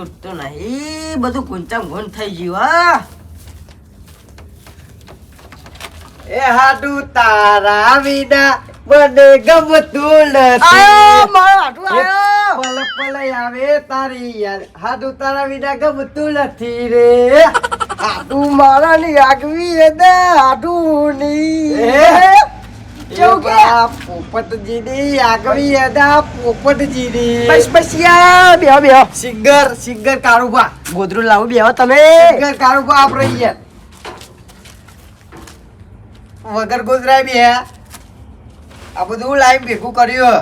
છૂટતું નહીં. બધું ગુંચામ ગુંચ થઈ ગયું હા. એ હાડુ તારા વિના મને ગમતું નથી. મારો પલ પલ આવે તારી યાર હાડુ તારા વિના ગમતું નથી રે. હાટુ મારા ની આગવી હે હાડું ની કેવું કે? પોપટજીની આગવી અદા પોપટજીની. બસ બસ યાર બેહો બેહો. સિંગર સિંગર કારુબા ગોદરું લાવું બેહો તમે. સિંગર કારુબા રહી યાર વગર ગોદરાય બે. આ બધું લાઈવ ભેગું કર્યું.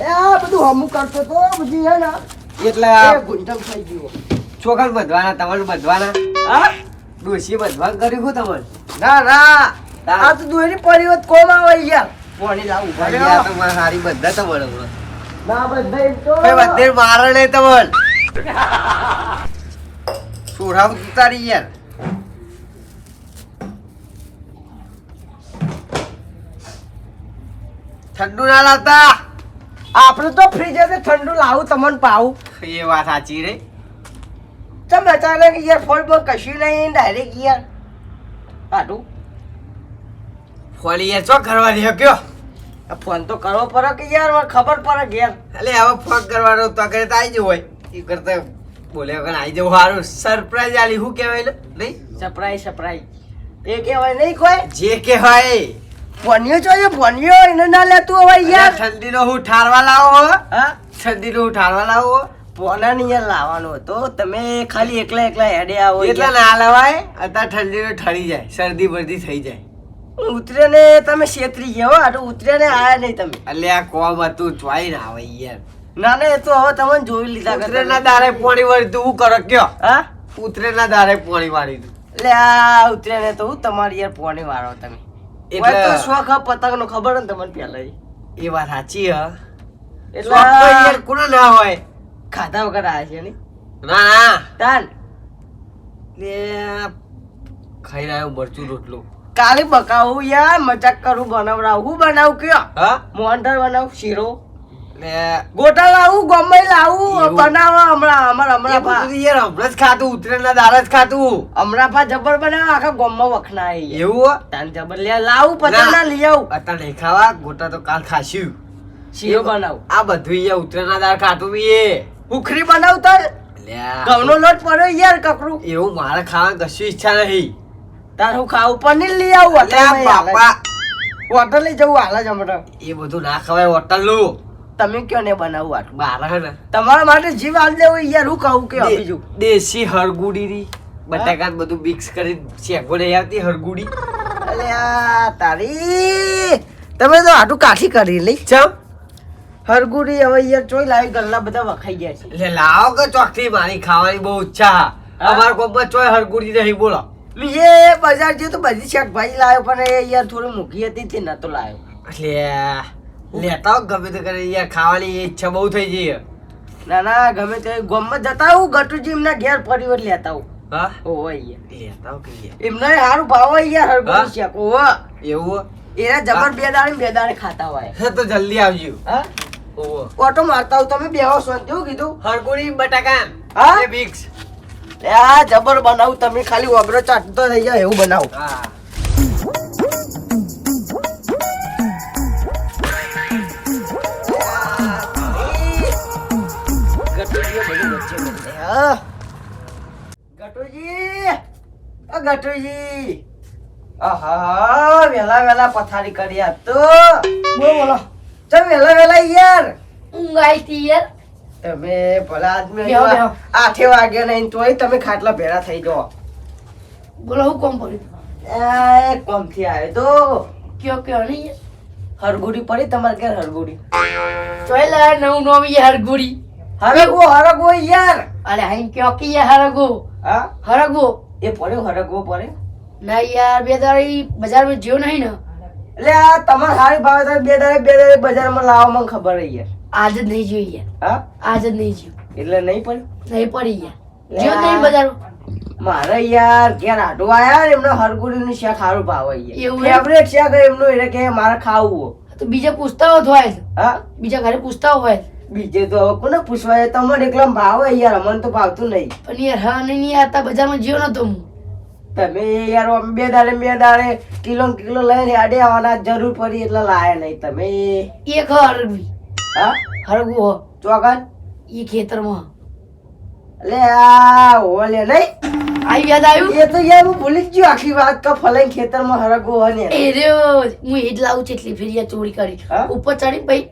એ બધું હમું કરતો તો બધી હે ને. એટલે એ થઈ ગયું. છોકરા બધવાના તમારું બધવાના. હા? ડોશી બધવાન કર્યું હું તમારે ના ના. આ તો દોરી પડી હોત કોમ આવે યાર પાણી લાવું ભાઈ આ તમારા હારી બધા તમારે ના બધા એમ તો ભાઈ બધે મારે ને તમાર. સુરાવ ઉતારી યાર. ઠંડુ ના લાવતા. આપણે તો ફ્રીજ ઠંડુ લાવું તમને પાવું. એ વાત સાચી રે. તમે અચાનક યાર ફોન પર કશું નહીં ડાયરેક્ટ યાર. હાટું ફોલી યાર ચો કરવા દે કયો? ફોન તો કરવો પડે કે યાર ખબર પડે યાર. એટલે હવે ફોન કરવાનો તો કરે તો આવી જવું હોય. એ કરતા બોલે વગર આવી જવું સારું સરપ્રાઈઝ આલી શું કહેવાય નહીં? સરપ્રાઈઝ સરપ્રાઈઝ એ કહેવાય નહીં કોઈ? જે કહેવાય. ભણ્યો છો એ ભણ્યો એને ના લેતું હોય યાર. ઠંડીનો હું ઠારવા લાવો હો? હા? ઠંડીનો હું ઠારવા લાવો હો? પોના યાર લાવવાનો હતો. તમે ખાલી એકલા એકલા હેડે આવો એટલા ના લવાય અત્યારે ઠંડીનો ઠરી જાય શરદી બરદી થઈ જાય. ઉતરે ને તમે છેતરી ગયા હો આટલું ઉતરે ને આયા નહીં તમે. એટલે આ કોમ હતું જોઈ ના આવે યાર. ના ના એ તો હવે તમે જોઈ લીધા ઉતરે ના દારે પોણી વાળી તું કરો કયો? હા? ઉતરે ના દારે પોણી વાળી તું. એટલે આ ઉતરે ને તો હું તમારી યાર પોણી વાળો તમે. એટલે- તો શોખ પતંગ નો ખબર ને તમને પહેલા એ વાત સાચી હ. એટલે કોને ના હોય? ખાધા વગર આયા છે ને. ના ના ને ખાઈ રહ્યો મરચું રોટલો. કાલે બકાવું યાર મજાક કરું બનાવડાવું હું બનાવું કયો? હા? મોહનથાળ બનાવું શીરો. ગોટા લાવું ગમે લાવું બનાવો હમણાં અમાર હમણાં ભા. યાર હમણાં જ ખાતું ઉતરેલા જ ખાતું હમણાં ભા જબર બનાવો આખા ગોમમાં વખણાય. એવું તાન જબર લે લાવું. ના લઈ આવું. અત્યારે નહીં ખાવા ગોટા તો કાલ ખાશું. શીરો બનાવું. આ બધું યાર ઉતરેલા દાર ખાતું બી એ. ઉખરી બનાવતા. ઘઉંનો લોટ પડ્યો યાર કકરું. એવું મારે ખાવાની કશું ઈચ્છા નહીં તાર હું ખાવું પનીર લઈ આવું જ. બાપા. હોટલ લઈ જવું હાલા જ એ બધું ના ખવાય હોટલનું તમે કયો ને બનાવું આટલું? બાર ને. તમારા માટે જીવ હાલ દેવું યાર હું કહું કે બીજું દેશી હળગુડી રી. બટાકા બધું મિક્સ કરી શેકો લઈ આવતી હળગુડી અલ્યા તારી. તમે તો આટલું કાઠી કરી લઈ ચમ? હરગુડી હવે યાર ચોઈ લાવી ગલ્લા બધા વખાઈ ગયા છે. એટલે લાવો કે ચોકથી મારી ખાવાની બહુ ઈચ્છા? અમાર કોમમાં ચોઈ હરગુડી નહીં બોલો. એ બજાર જે તો બધી શાકભાજી લાવ્યો પણ એ યાર થોડી મૂકી હતી તે નતો લાવ્યો એટલે લેતા હો ગમે તો કરે યાર ખાવાની ઈચ્છા બહુ થઈ ગઈ ના ના ગમે તો ગમમાં જતા હું ગટુજી એમના ઘેર ફરી વાર લેતા હું? હા યાર. લેતા હો કે યાર. એમને સારું ભાવ યાર? હરગુડી શાક ઓહો. એવું? એના જબર બે દાડે ને બે દાડે ખાતા હોય. તો જલ્દી આવજો. હા? ઓટો મારતા હું તમે બેહો છો. કેવું કીધું? હરગુડી બટાકા. હા? એ મિક્સ એ આ જબર બનાવ. તમે ખાલી ઓગરો ચાટતો થઈ જાય એવું બનાવ. હા. ગટુજી. ઓ ગટુજી. આહા વેલા વેલા પથારી કરી તો. બોલો બોલો. ચલ વેલા વેલા યાર. ઊંઘ આવી હતી યાર. તમે ભલા આદમી આઠે વાગે નહીં તોય તમે ખાટલા ભેરા થઈ જાઓ. બોલો હું કોમ પડ્યું એ કોમથી આવ્યો તો. કયો કયો નહીં યાર. હરગુડી પડી તમારે ઘેર હરગુડી ચોય લાયા નવું નવી હરગુડી હરગો હરગો યાર. અરે હાઈ કયો કે હરગો હા? હરગો એ પડ્યો હરગો પડે ના યાર બે દાડી બજારમાં જ્યો નહીં ને. એટલે આ તમારે સારી ભાવે તો બે દાડે બે દાડે બજારમાં લાવો મને ખબર રહી યાર આજ જ નહીં જ્યો યાર. હા? આજ જ નહીં જોયું એટલે નહીં પડ્યું? નહીં પડી યાર. જો નહીં બજાર મારે યાર ઘેર આટો આયા ને એમને હરગુડી નું શાક સારું ભાવે યાર? ફેવરેટ શાક એમનું એટલે કે મારે ખાવું તો બીજા પૂછતા હોય હા? બીજા ઘરે પૂછતા હોય બીજે તો હવે કોને પૂછવા? તમારે એકલા ભાવે યાર અમને તો ભાવતું નહીં. પણ યાર હા નહીં આતા બજારમાં જીવ નતો હું. તમે યાર આમ બે દાડે બે દાડે કિલો કિલો લઈને આડે આવવાના જરૂર પડી એટલે લાયા નહીં તમે. એક હરવી હા? હરગવું હો. ચોગન એ ખેતરમાં. લે આ ઓલે નહીં. આવી યાદ આવ્યું? એ તો યાર હું ભૂલી જ ગયો આખી વાત કા ફલાઈ ખેતરમાં હરગો અને ને એ રે હું એ જ લાવું છું એટલી ફેરિયા ચોરી કરી? ઉપર ચડી ભાઈ.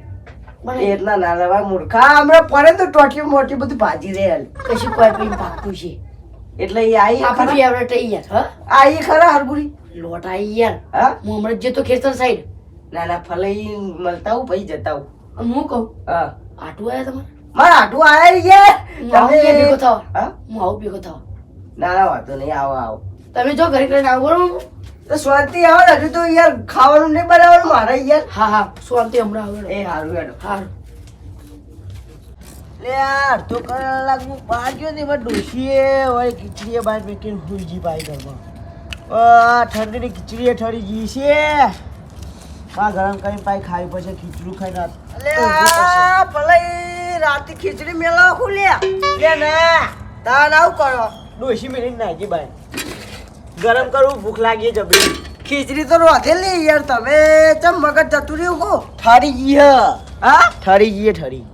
એટલા ના રવા મૂર્ખા. હમણાં પડે તો ટોટી મોટી બધું ભાજી રહે કશું કોઈ ભાગતું છે. એટલે એ આઈ આપણી ફેવરેટ યાર હા? આઈ ખરા હરબુરી લોટ આઈ યાર હા? હું હમણાં જ જતો ખેતર સાઈડ ના ના ફલઈ મળતા હું ભાઈ જતા હું હું કહું? હા. આટું આવ્યા તમારે? મારા આટું આયા યાર તમે ભેગો થાવ. હા? હું આવું ભેગો થાવ. ના ના વાંધો નહીં આવો આવો. તમે જો ઘરે કરીને આવો બરોબર તો શાંતિ આવે હજુ તો યાર ખાવાનું નહીં બનાવવાનું મારે યાર. હા હા શાંતિ હમણાં આવે. એ હારું હેડો. હારું. લે અડધો કલાક હું બહાર ગયો ને એમાં ડોશીએ ખીચડીએ બહાર મેકીને સુઈ પાઈ ઘરમાં ઠંડીની ખીચડીએ ઠરી ગઈ છે. માં ગરમ કરીને પાઈ ખાવી પડશે ખીચડું ખાઈને અલે ફલાઈ રાતે ખીચડી મેલા ખુલ્યા લે. ના આવું કરો. ડોશી મેળીને નાખી બાઈ ગરમ કરવું ભૂખ લાગી જબરી. ખીચડી તો રોધેલી યાર તમે. ચમ મગજ જતું રહ્યું કો ઠરી ગઈ હા. ઠરી ગઈ ઠરી.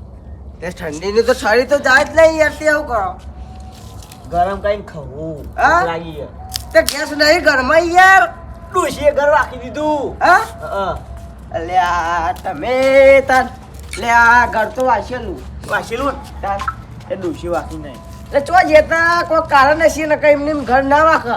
તે ઠંડીની તો શરીર તો જાય જ નહીં યાર તે આવું કરો. ગરમ કઈ ખાવું. લાગી હે તે ગેસ નહીં ઘરમાં યાર. ડોશીએ ઘર રાખી દીધું. હા? હા. તમે તાન લે આ ઘર તો વાસેલું. વાસેલું? તાન એ ડોશી વાકી નહીં. એટલે ચો જેતા કોઈ કારણ હશે ને કઈ એમને એમ ઘર ના વાખ.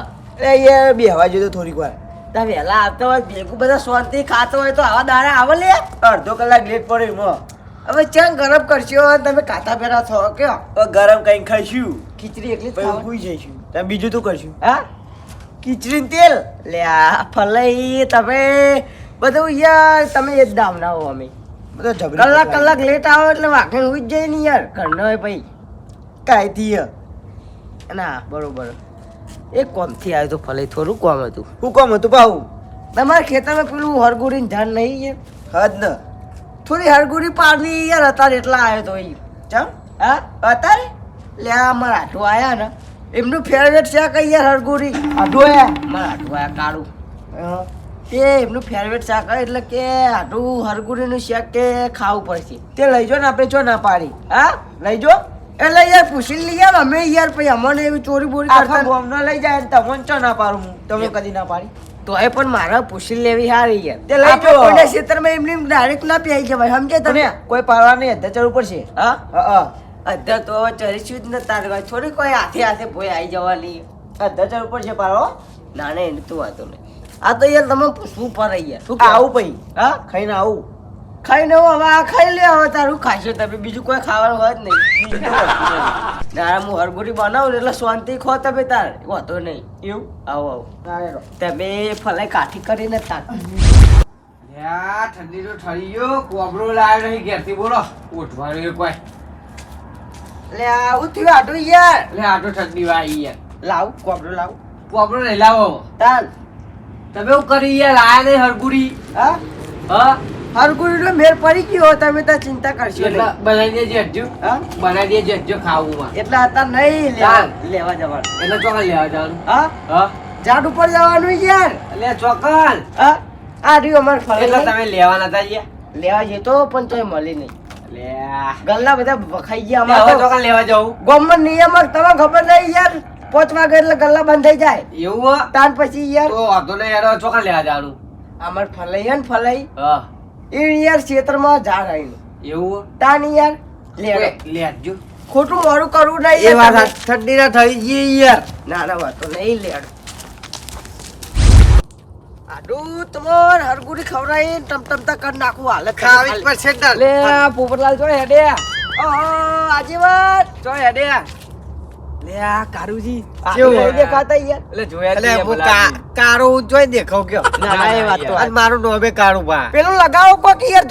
એ યાર બેહવા જોઈએ થોડીક વાર. ત્યાં વહેલા આવતા હોય ભેગું બધા શાંતિ ખાતો હોય તો આવા દાડા આવે લે. અડધો કલાક લેટ પડે એમાં. હવે ચેમ ગરમ કરશો? તમે કાતા પેરા થો કે હવે ગરમ કઈ ખાઈશું. ખીચડી એકલી પછી જઈશું. તમે બીજું તો કરશું? હા? ખીચડી તેલ? લે આ ફલાઈ તમે બધું યાર તમે એ જ દામના હો અમે. કલાક કલાક લેટ આવો એટલે વાંખે ઉઈ જ જાય ને યાર ઘરનો હોય ભાઈ. કાંઈથી થી ના બરોબર. એ કોમથી આવ્યો તો ફલાઈ થોડું કોમ હતું. હું કોમ હતું ભાવ તમારા ખેતરમાં પેલું હરગુડીને ધાન નહીં છે હદ ન. થોડી હરગુડી પાડની યાર અત્યારે એટલા આવ્યો તો એ ચમ હા? અત્યારે? લે આ મારા આવ્યા ને. એમનું ફેવરેટ છે કઈ યાર હરગુડી હે મારા આટું આવ્યા કાળું. તે એમનું ફેવરેટ શાક એટલે કે આટું હરગુડીનું શાક કે ખાવું પડશે. તે લઈ જો ને આપણે જો ના પાડી. હા? લઈ જો. એટલે યાર પૂછી લઈ યાર અમે યાર પછી અમને એવી ચોરી બોરી કરતા ન લઈ જાય તમને ચો ના પાડું હું? તમે કદી ના પાડી. તો એ પણ મારા પૂછી લેવી સારી છે. તે લઈ જો. કોઈના ક્ષેત્રમાં એમની ડાયરેક્ટ ના પીઆઈ જવાય સમજે તમે? કોઈ પાડવા નહીં અત્યારે ચડવું પડશે હા હા. હા તો હવે ચરીશું જ ન તારે થોડી કોઈ હાથે હાથે ભોય આવી જવાની. અત્યારે ચડવું પડશે પાડો. ના ના એને તો વાંધો નહીં. આ તો યાર તમે પૂછવું પડે યાર. શું આવું પછી હા? ખાઈને આવું. ખાઈને હું હવે આ ખાઈ લે હવે તારું ખાશે તમે બીજું કોઈ ખાવાનું હોય જ નહીં. તારા હું હરગુરી બનાવું એટલે શાંતિ ખો તમે તાર. વાંધો નહીં. એવું? આવો આવો. તમે ફલાઈ કાઠી કરીને તાર યા ઠંડી તો ઠરી ગયો. કોબરો લાવ્યો નહીં. ઘેરથી બોલો. ઉઠવાનું કોઈ. લે આવું થયું આટું યાર. લે આટો ઠંડી વાય યાર. લાવ કોબરો લાવ. કોબરો લઈ લાવો. તાલ તમે એવું કરી યાર આયા નહીં હરગુડી હા? હા? હરગુરી મેર પડી ગયો તમે તો ચિંતા કરશો એટલે બનાવી દેજો હજુ? હા? બનાવી દેજો હજુ ખાવું એટલે અત્યારે નહીં લેવા લેવા જવાનું. એટલે ચોકલ લેવા જવાનું. હા? હા? ઝાડ ઉપર જવાનું યાર. એટલે ચોકલ. હા? આ રહ્યું અમારે એટલે તમે લેવાના હતા યાર લેવા જતો પણ તોય મળી નહીં. ગલ્લા બધા વખાઈ ગયા અમારે ચોકલ લેવા જવું. ગોમન નિયમ જ તમે ખબર નહીં યાર. પાંચ વાગે એટલે ગલ્લા બંધ થઈ જાય. એવું? તાન પછી યાર. તો વાંધો નહીં યાર ચોકલ લેવા જવાનું. અમારે ફલાઈ હે ને ફલાઈ હા. એ યાર ક્ષેત્રમાં ઝાડ આવીને એવું? તાન યાર લેડો લે લેજો ખોટું મારું કરવું નહીં એ વાત ઠંડી ના થઈ ગઈ યાર ના ના વાતો નહીં લેડ આડું તમાર હરગુડી ખવડાવી ટમટમતા કરી નાખું હાલત ખાવી પર છે. લે પોપટલાલ જો હેડે ઓ આજીવન જો હેડે લે આ કારુજી કેવું દેખાતા યાર. એટલે જોયા એટલે હું બોલાવી. જોઈ દેખાવ કયો? ના, ના, એ વાત તો મારું નોબે કારું બા પેલું લગાવો કોક યાર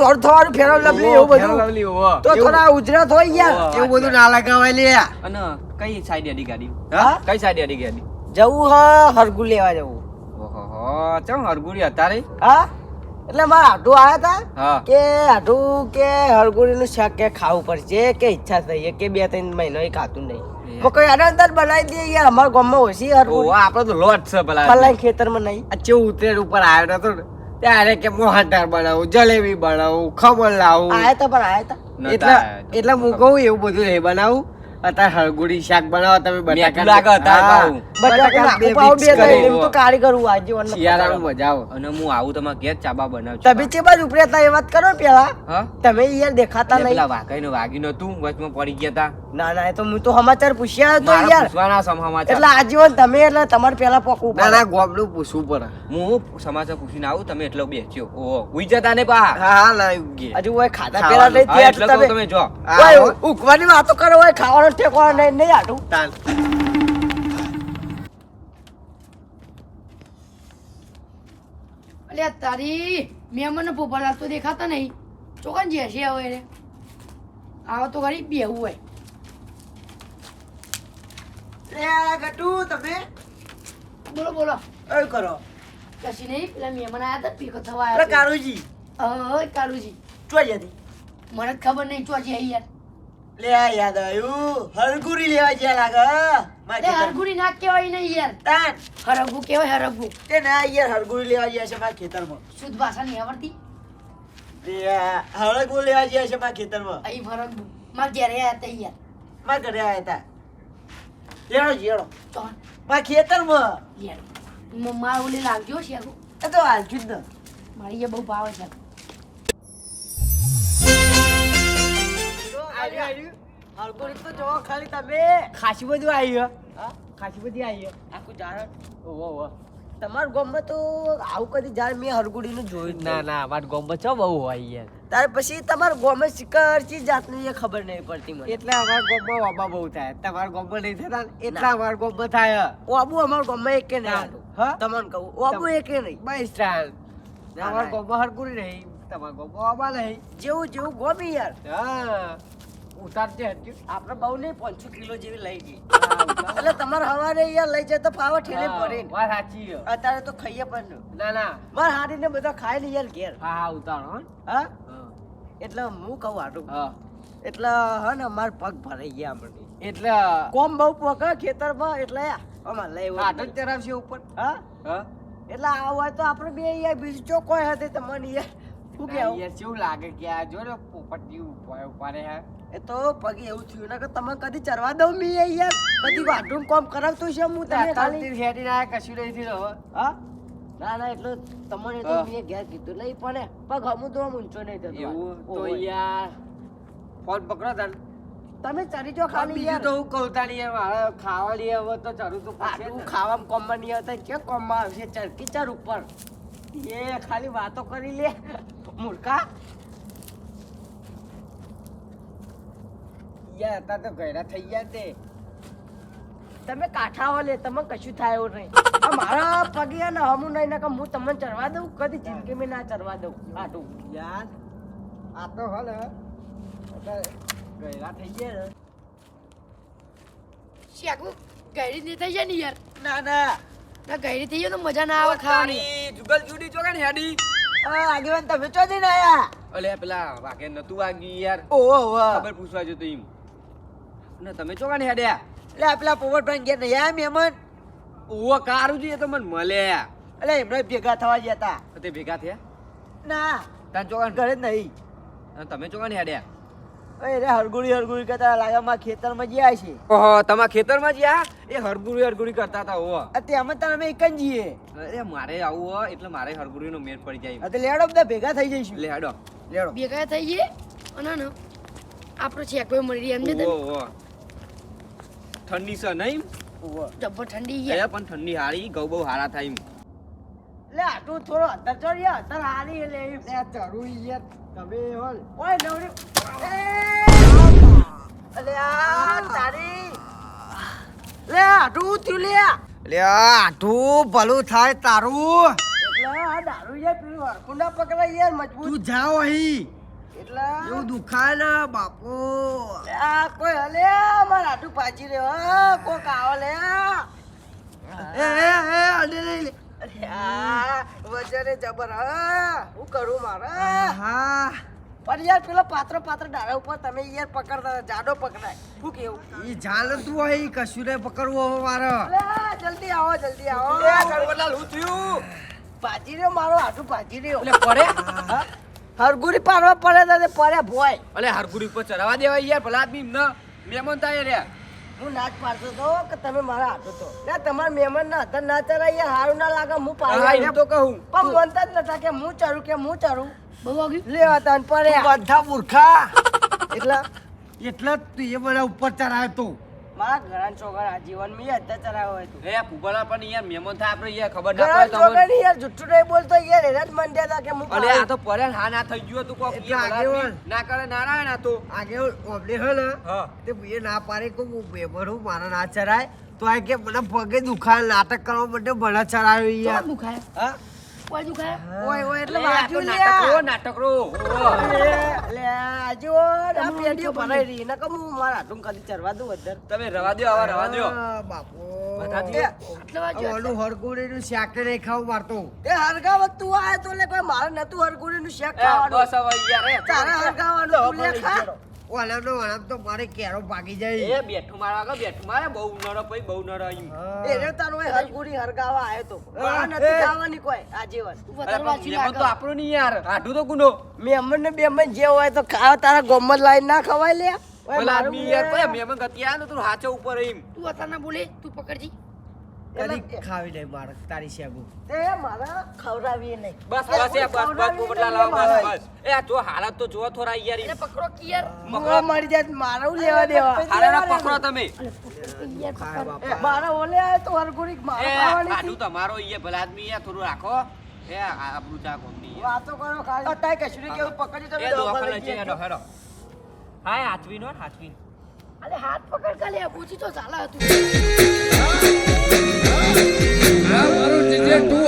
લબલી એવું બધું. તો થોડા ઉજરત હોય યાર એવું બધું ના લગાવાય લે. અને કઈ સાઈડ હેડી ગાડી? હા? કઈ સાઈડ હેડી ગાડી? જવું હ હરગુ લેવા જવું. ઓહો ચમ હરગુડી અત્યારે? હા? એટલે મારા આવ્યા હતા કે આટું કે હરગુડીનું શાક કે ખાવું પડશે કે ઈચ્છા થઈ કે બે ત્રણ મહિનો એ ખાતું નહીં. કોઈ અંદર બનાવી દઈએ યાર અમાર ગામમાં ઓછી ઓહો ઓ આપડે તો લોટ છે ભલા. પલાઈ ખેતરમાં નહીં. આ ચેવું ઉતરેર ઉપર આવ્યો હતો ને ત્યારે કે મોહનથાળ બનાવું જલેબી બનાવું ખમણ લાવું. આયા તા પણ આયા તા. એટલે એટલે હું કહું એવું બધું એ બનાવું. અત્યારે હળગુડી શાક બનાવો તમે બટાકા લાગે અત્યારે હા, બટાકા બે પાવ કરી એમ તો કારીગર હું આજે વન શિયાળાનું મજા અને હું આવું તમાર ઘેર ચાબા બનાવ છું. તમે ચે બાજુ ઉપરે હતા એ વાત કરો પેલા? તમે યાર દેખાતા એટલે નહીં. પેલા વાઘાઈને વાગ્યું નતું વચમાં પડી ગયા હતા ના ના એ તો હું તો સમાચાર પૂછ્યા હતો યાર. પૂછવાના સમાચાર. એટલે આજીવન તમે એટલે તમારે પેલા પોકવું ના ના ગોબડું પૂછવું પડે. હું સમાચાર પૂછીને આવું તમે એટલો બેસ્યો. ઓહો ઉઈ જતા ને પા હા હા ના ઉગી હજુ ઓય ખાધા પેલા લઈ ત્યાં તમે. તમે જો. ઓય, ઉકવાની વાતો કરો ઓય ખાવાનો ઠેકવાનો નહીં નહીં આટું તાન. અલ્યા તારી મેમન પોપરલાલ લાગતો દેખાતા નહીં. ચોકન જે હશે હવે રે આવો તો ઘડી બેવું હોય. લે ગટુ તમે? બોલો બોલો. એ કરો. કશી નહીં પેલા મહેમાન આયા હતા પીકો થવા આવ્યા કારુજી. હા કારુજી. ચો જતી મને ખબર નહીં ચોજી આવી યાર. લે યાદ આવ્યું? હરગુરી લેવા જ્યાં લાગે મારે હરગુડી ના કહેવાય નહીં યાર. તાન. હરગુ કહેવાય હરગુ તે ના યાર હરગુરી લેવા જ્યાં છે મારા ખેતરમાં. શુદ્ધ ભાષા નહીં આવડતી. લે હરગુરી લેવા જ્યાં છે મારા ખેતરમાં. અહીં હરગુ માર ઘેરે આયા હતા યાર. માર ઘરે આવ્યા હતા લેડો જેડો ચોન મારા ખેતરમાં. યાર માર ઓલી લાગ્યો છે એ તો હાલશું જ ન. મારી એ બહુ ભાવ છે. તો ખાલી તમે. ખાસી બધું આવી હા. ખાસી બધી આવી આખું જાણ ઓહો ઓહો. તમારા ગામમાં તો આવું કદી ઝાડ મેં હરગુડીનું જોયું ના ના અમારા ગોમમાં છો બહુ હોય યાર. ત્યાર પછી તમારા ગામમાં શિકાર ચી જાતની એ ખબર નહીં પડતી મને. એટલે અમારા ગોમમાં વાબા બહુ થાય. તમારા ગોમમાં નહીં થતા એટલા અમારા ગોમમાં થાય ઓબુ અમારા ગામમાં એકે નહીં. હા? તમને કહું ઓબુ એકે નહીં? બસ ચાલ અમારા. ગોમમાં હરકુરી નહીં. તમારા ગોમમાં વાબા નહીં. જેવું જેવું ગોમી યાર. હા. ઉતારજે આપણે બહુ નહીં પાંચસો કિલો જેવી લઈ ગઈ એટલે તમારે હવારે અહીંયા લઈ જાય તો ફાવા ઠેલે પડે વાત સાચી છે. અત્યારે તો ખાઈએ પણ. ના ના. મારે હારીને બધા ખાઈ લઈએ ઘેર. હા હા ઉતારો હા. એટલે હું કહું આટું એટલે હા ને માર પગ ભરાઈ ગયા આપણે એટલે કોમ બહુ પોકે ખેતરમાં એટલે અમાર લઈ આટો ચરાવશે ઉપર. હા? હા. એટલે આ હોય તો આપણે બે અહીંયા બીજું ચોખ્ખો કોઈ હતી તમને યાર શું કેવું યાર કેવું લાગે કે આ જો ને પોપટ જેવું ઉપાડે હે એ તો પગે એવું થયું ને કે તમે કદી ચરવા દઉં મી યાર. કદી વાઢું કોમ કરાવતું છે હું તમે ખાલી. હેડી ના કશું નહીં થયું હવે. હા? ના ના એટલે તમને તો મેં ઘેર કીધું. નહીં પણ પગ હમું તો ઊંચો નહીં થતો. એવું? તો યાર. ફોન પકડો તને તમે ચરી જો ખાલી યાર. તો હું કહું તારી મારે ખાવા ખાવાની હવે તો ચરું તો આટલું ખાવામાં કોમમાં નહીં આવતા. કે કોમમાં આવશે? ચરકી ચર ઉપર. એ ખાલી વાતો કરી લે. મૂર્ખા. યાર હતા તો ગયડા થઈ ગયા તે. તમે કાઠા હો લે તમે કશું થાય એવું નહીં. આ મારા પગે ને હમું નહીં ને કે હું તમને ચરવા દઉં? કદી જિંદગી મેં ના ચરવા દઉં આટું. યાર આ તો હે. ને અત્યારે ગયડા થઈ ગયા ને શેકુ ગયડી નહીં થઈ જાય ને યાર? ના ના. ના ગયડી થઈ જાય તો મજા ના આવે ખાવાની. જુગલ જુડી ચોકન હેડી? આગેવાન તમે ચો ના આયા? અલે પેલા વાગે નતું વાગી યાર. ઓહો ઓહો. ખબર પૂછવા જતો એમ ને તમે ચોકન હેડ્યા એટલે આ પેલા પોવરભાઈ ઘેર નહીં આયા મહેમાન? ઓવો કારું જોઈએ તો મને મળે. એટલે એમને ભેગા થવા ગયા હતા તે ભેગા થયા? ના. તાર ચોકન ઘરે જ નહીં. અને તમે ચોકન હેડ્યા? અરે રે હરગુડી હરગુડી કરતા લાગામાં ખેતરમાં ગયા છે. ઓહો તમારા ખેતરમાં જ્યાં? એ હરગુરી હરગુરી કરતા હતા ઓહો અત્યારે અમે તો અમે એક જ જઈએ અરે મારે આવું હોય એટલે મારે હરગુરીનો મેળ પડી જાય. હા તો લેડો બધા ભેગા થઈ જઈશું. લે હેડો લેડો ભેગા થઈ જઈએ? અને ને આપણો છેકો મળી રહી એમને ઓહો. ઠંડી છે નહીં. જબ્બર ઠંડી છે. એ પણ ઠંડી હારી ગૌ બહુ હારા થાય એમ. લે આટલું થોડો અત્યારે ચડ યાર અત્યારે હારી એટલે એ ચડું યાર. તમે હોલ. ઓય નવરી. અલે આ તારી. લે આટલું થયું લે. લે આઠું ભલું થાય તારું. એટલે આ દારૂ યાર પેલું હરખું પકડાય યાર મજબૂત. તું જાઓ અહીં. એટલે એવું દુખાય ને બાપુ. આ કોઈ હલે મારા પાછી રહ્યો હા કોક આવો લે એ એ એ અડે લઈ લે વજને જબર હા હું કરું મારે? હા પણ યાર પેલો પાત્ર પાત્ર ડાળા ઉપર તમે યાર પકડતા જાડો પકડાય. શું કેવું? એ ઝાલતું હોય ઈ કશું ને પકડવું હવે મારે. જલ્દી આવો જલ્દી આવો. હું થયું? ભાજી રહ્યો મારો આટું ભાજી રહ્યો. એટલે પડે હા? હરગુડી પાડવા પડે તો પડે ભોય. અલે હરગુરી ઉપર ચડાવવા દેવાય યાર ભલા આદમી ન મહેમાન થાય રે હું નાચ પાડતો તો કે તમે મારા હાથો તો. ના તમારા મહેમાન ના હતા ના ચરાય યાર સારું ના લાગે હું પાડવા પાડું તો કહું. પણ બોલતા જ નતા કે હું ચરું કે હું ચરું બહુ વાગ્યું? લેવા તા પડે પડ્યા. બધા મૂર્ખા. એટલા? એટલે જ તું એ બધા ઉપર ચડાય તું. મારા ઘણા છોકરા આજીવન મેં અત્યાચાર આવ્યો હોય તું. એ ફૂબલા પણ યાર મહેમાન થાય આપણે યાર ખબર ના પડે તો છોકરા યાર જુઠ્ઠું નહીં બોલતો યાર એના જ મંડ્યા હતા કે હું અરે આ તો પડે હા ના થઈ ગયું હતું કોક આગેવાન. ના કરે નારાયણ આ તો. આગળ ઓબલે હે ને હા. તે બુએ ના પારે કો હું બેબરું મારા ના ચરાય. તો આ કે મને પગે દુખાય નાટક કરવા માટે ભણા ચરાયો યાર. દુખાય. હા? કોઈ દુખાય ઓય ઓય એટલે તો વાગ્યું નાટક રો લ્યા. નાટક રો ઓહો. અલે, આજે આ પેઢીઓ ભરાઈ રહી. નકર હું મારા હાથું કદી ચરવા દઉં વધારે. તમે રવા દો આવા રવા દો બાપો. ઓલું હરગોળીનું શાક નહીં ખાવું મારતો એ હરગાવત તું આયો તો લે કોઈ મારે નતું હરગુડીનું શેક એ ખાવાનું. બસ હવે યાર તારે હરગાવાનું તું લે ખા. ઓલાનો વળામ તો મારે કેરો ભાગી એ બેઠું મારા આગળ બેઠું મારે. બહુ નરો પછી બહુ નરો એમ એને તારો એ હરગુડી હરગાવા આયો તો. આ નથી ખાવાની કોઈ આજીવન પણ તો આપણો નહીં યાર. આઢું તો ગુનો. મે અમન ને બેમન જે હોય તો ખાવા તારા ગોમત લાઈન ના ખવાય લે. ઓલા આદમી યાર કોઈ મહેમાન ગતિ આ ને તું હાચો ઉપર એમ. તું અતાના ના બોલે તું પકડજી. કદી ખાવી નહીં મારે તારી શેગુ તે મારા ખવડાવીએ નહીં. બસ બસ એ બસ બસ પોપટલા લાવો બસ બસ એ આ જો હાલત તો જો થોડા યાર. એને. પકડો કે યાર મુવા મરી જાય મારું લેવા દેવા. હાલે ના પકડો તમે. પકડો પકડ. એ મારા ઓલે આયો તો હરગુડી એ મારા ખાવાની હતી. તમારો ઈ ભલા આદમી યાર થોડું રાખો. એ આ આપણું ચા કોમની. વાતો કરો ખાલી. અત્યારે કશું કેવું? પકડી તમે એ દવાખાને લઈ છે જજો. હેડો હેડો. હાય હાથવી નો હાથવી અલે હાથ પકડ કાલે પૂછી તો ચાલે હતું. આ મારું જીજે તું